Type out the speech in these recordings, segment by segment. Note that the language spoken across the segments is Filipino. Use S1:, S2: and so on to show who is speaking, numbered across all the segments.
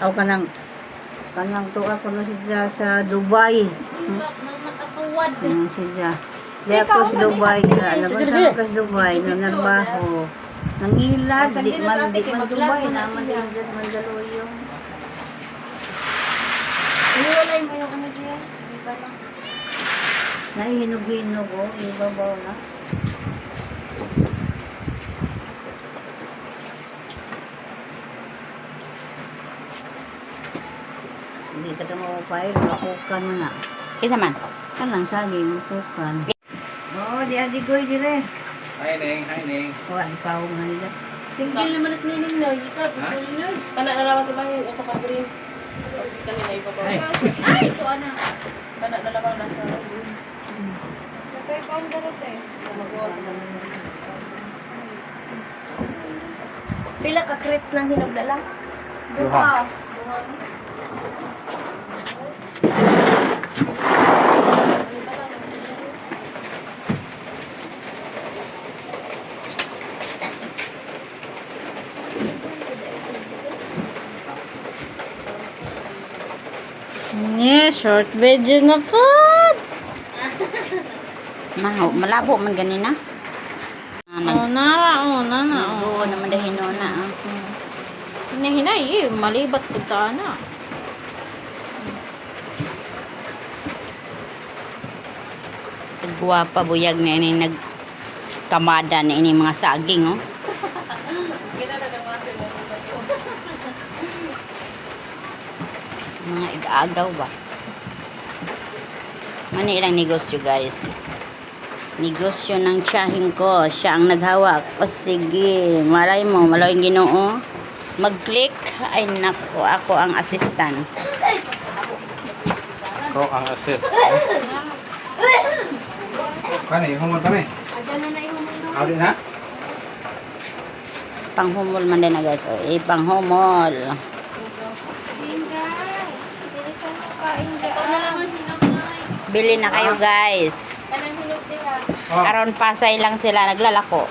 S1: Aw kanang kanang tuwa ko na siya sa Dubai.
S2: Nang nakatuwad.
S1: Kanang siya. Di ako sa Dubai ka. Alam mo sa ka sa Dubai na narbaho. Nangilad, di man, di man Dubai, naman di man Mandaluyong.
S2: Iniwalay mo yung ano diya. Di ba lang?
S1: Naihinog-hinog ko, ibabaw na. Hindi na mapapay, makukan mo na.
S3: Kisa man.
S1: Kanang saging, makukan. Oo, di adi ko dire.
S4: Hi, Neng. Hi, Neng.
S1: Kuhan pa ako nga nila.
S2: Tingil naman as meaning no. Ika, patuloy na. Kana na naman ba yung usa ka green. Tapos kanina iba pa.
S4: Ay.
S2: Ay, ito ana. Kana na nasa green.
S5: Kaya pa ang darat eh.
S2: Magawa sa. Pila ka crates ng hinugdala?
S4: Duha.
S3: Yeah, short video na po. Maho, malabo man ganina. Ah, nag
S5: Oh, nara, oh, nana,
S3: Oo naman dahil na. ah.
S5: Hinahinay, eh, malibat po ta na.
S3: Guwapa buyag na ini nag kamada na ini mga saging oh.
S2: Gina na sila.
S3: Mga igaagaw ba? Mani ilang negosyo guys. Negosyo ng tiyahing ko. Siya ang naghawak. O sige. Malay mo. Malay ginoo. Mag-click. Ay nako. Ako ang assistant.
S4: Ko ang assist. Kani, humor kami.
S2: Adyan na na yung mundo.
S4: Audi na?
S3: Panghumol man din na guys. O, eh, panghumol.
S5: Ingay, ka.
S3: Bili na kayo guys.
S2: Hinugdala.
S4: Oh.
S3: Karon pasay lang sila naglalako.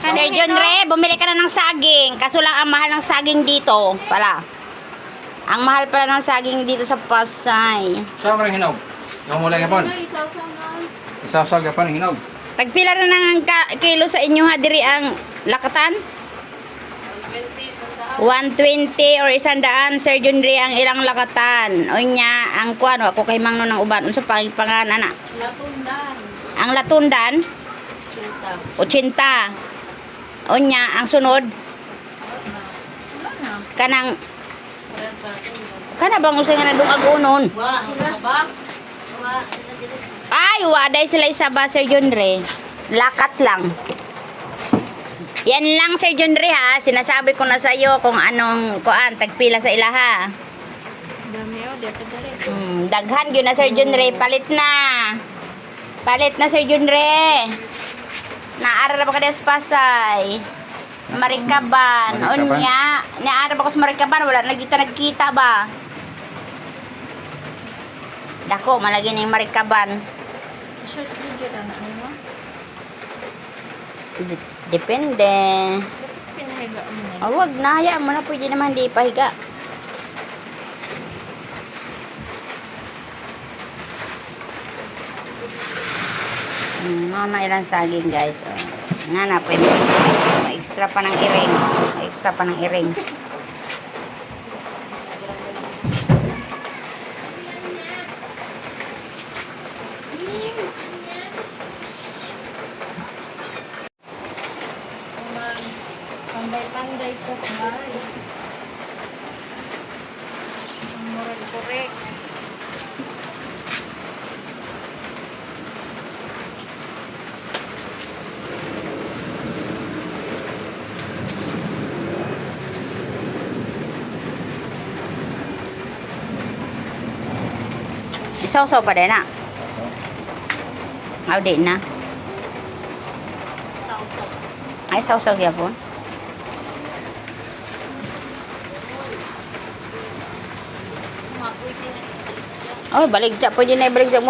S3: Sir John Re, bumili ka na ng saging. Kaso lang ang mahal ng saging dito. Pala. Ang mahal pala ng saging dito sa Pasay.
S4: Saan mo rin hinog? Yung mula yapon.
S2: Ay, isaw-saw
S4: yapon hinog.
S3: Tagpila na ng ka- kilo sa inyo ha diri ang lakatan?
S2: 20 sandaan.
S3: 120 or isandaan Sir John Re ang ilang lakatan. O nya ang kuan ako kay mangno ng uban unsa pang pangan ana?
S2: Latundan.
S3: Ang latundan
S2: Cinta.
S3: 80. O nya ang sunod kanang kana bang usay nga nadung agunon?
S2: Sila ba?
S3: Ay, waday sila isa ba, Sir John Re? Lakat lang. Yan lang, Sir John Re, ha? Sinasabi ko na sa'yo kung anong, kuan, tagpila sa ilaha.
S5: Dami, oh, di pa dali.
S3: Hmm, daghan yun na, Sir John Re. Palit na. Palit na, Sir John Re. Naaral ba ka des Pasay? Marikaban.
S4: Marikaban.
S3: Unya. Naaral ba ko sa Marikaban? Wala na kita nagkita ba? Dako, malagi na yung Marikaban.
S5: Short video na na, ano?
S3: D- Depende.
S5: Pinahiga mo na.
S3: Oh, wag na. Hayaan mo na. Pwede naman di pahiga. Hmm, mga na ilang saging guys. Oh. Nga na, pwede. May extra pa ng iring. May extra pa ng iring. Isaw-saw pa din na. Aw, di na.
S2: Sausaw.
S3: Ay, sausaw gyapon.
S2: Mapoy din na.
S3: Oh, baligta pwede na ibaligta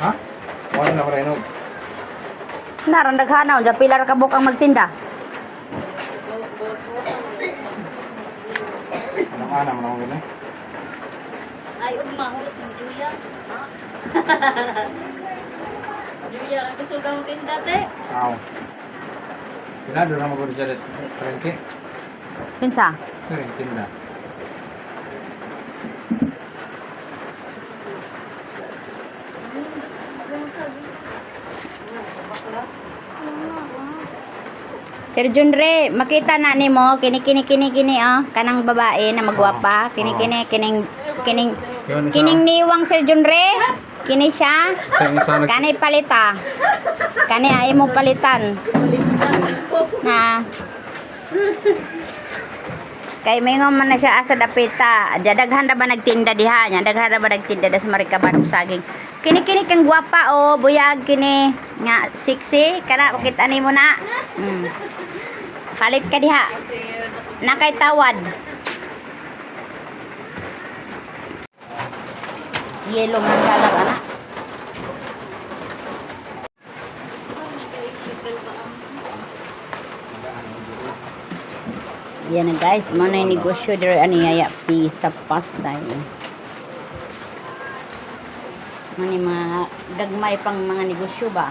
S3: Ha? Wala na marino. Naron daghanaw ja pila ra ka bukang magtinda.
S4: Anong ana man ang gani?
S2: Ay, ug mahulot ng Julia. Ha? Julia, ang gusto ka magtinda te?
S4: Aw. Pila na mo ko dyan sa trangke?
S3: Kinsa?
S4: Trangke.
S3: Sir Junre, makita na nimo kini kini kini kini oh, kanang babae na magwapa, kini kini kining kining kining niwang Sir Junre. Kini siya. Kani palita. Kani ay mo palitan. Na Kay mingon man na siya asa dapita. Adya daghan ra ba nagtinda diha nya? Daghan ra ba nagtinda das marikaban og saging. Kini kini kang gwapa o buyag kini nga sexy kana makita nimo na. Mm. Palit ka diha. Nakay tawad. Yellow man kalag ana. Yan na guys, mo na negosyo diri ani yaya pi sa Pasay. Mani mga gagmay pang mga negosyo ba?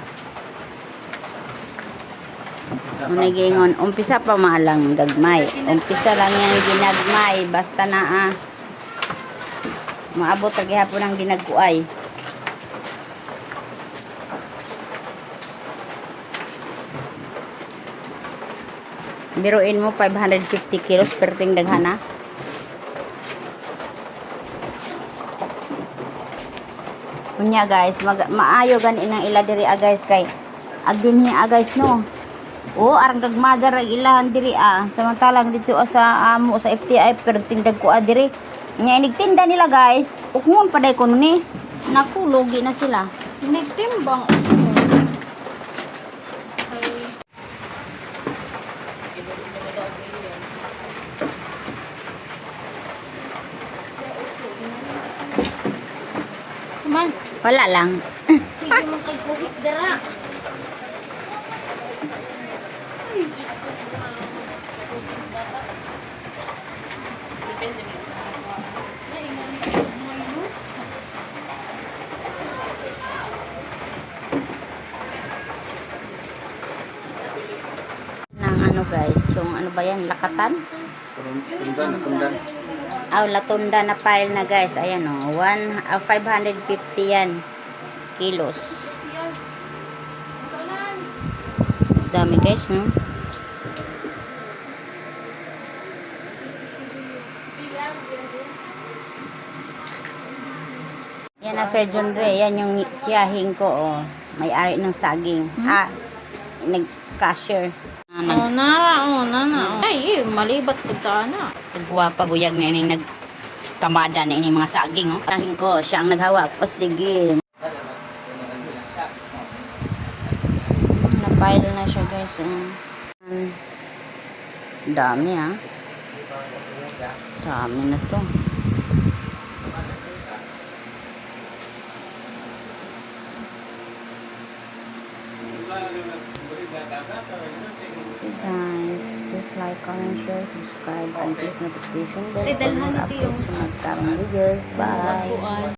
S3: Muna gingon, umpisa pa maalang gagmay. Umpisa lang yan ginagmay, basta na ah. Maabot ang gihapon ang ginagkuay. Biruin mo 550 kilos perting daghana. Unya guys, mag maayo gani nang ila diri ah guys kay ag dinhi ah guys no. O arang gagmajar ang ilahan diri ah. Samantalang dito ah, sa amo sa FTI perting dagko ah diri. Nya inigtinda nila guys. Ukngon paday ko ni. Naku, lugi na sila.
S5: Nagtimbang. Man,
S3: Wala lang.
S5: sige mo kay kuhit dara.
S3: Ano guys, yung ano ba yan, lakatan?
S4: Tundan, tundan.
S3: Aw, latunda na pile na guys. Ayan o. Oh, one, ah, 550 yan. Kilos. Dami guys, no? Yan na Sir John Ray. Yan yung tiyahing ko, oh. May-ari ng saging. Ah, nag-cashier. Ah, nag-
S5: Oh, nara, oh, nana. Oh. Ay, eh, malibat punta na.
S3: Nagwapa buyag na ini nag kamada na ini mga saging oh. Tahin ko, siya ang naghawak. O sige. Napile na siya guys. Oh. Mm. Dami ah. Dami na to. Comment, share, subscribe, and click notification bell
S2: Ay, dalhan ito yung-
S3: sa mga tamang videos. Bye!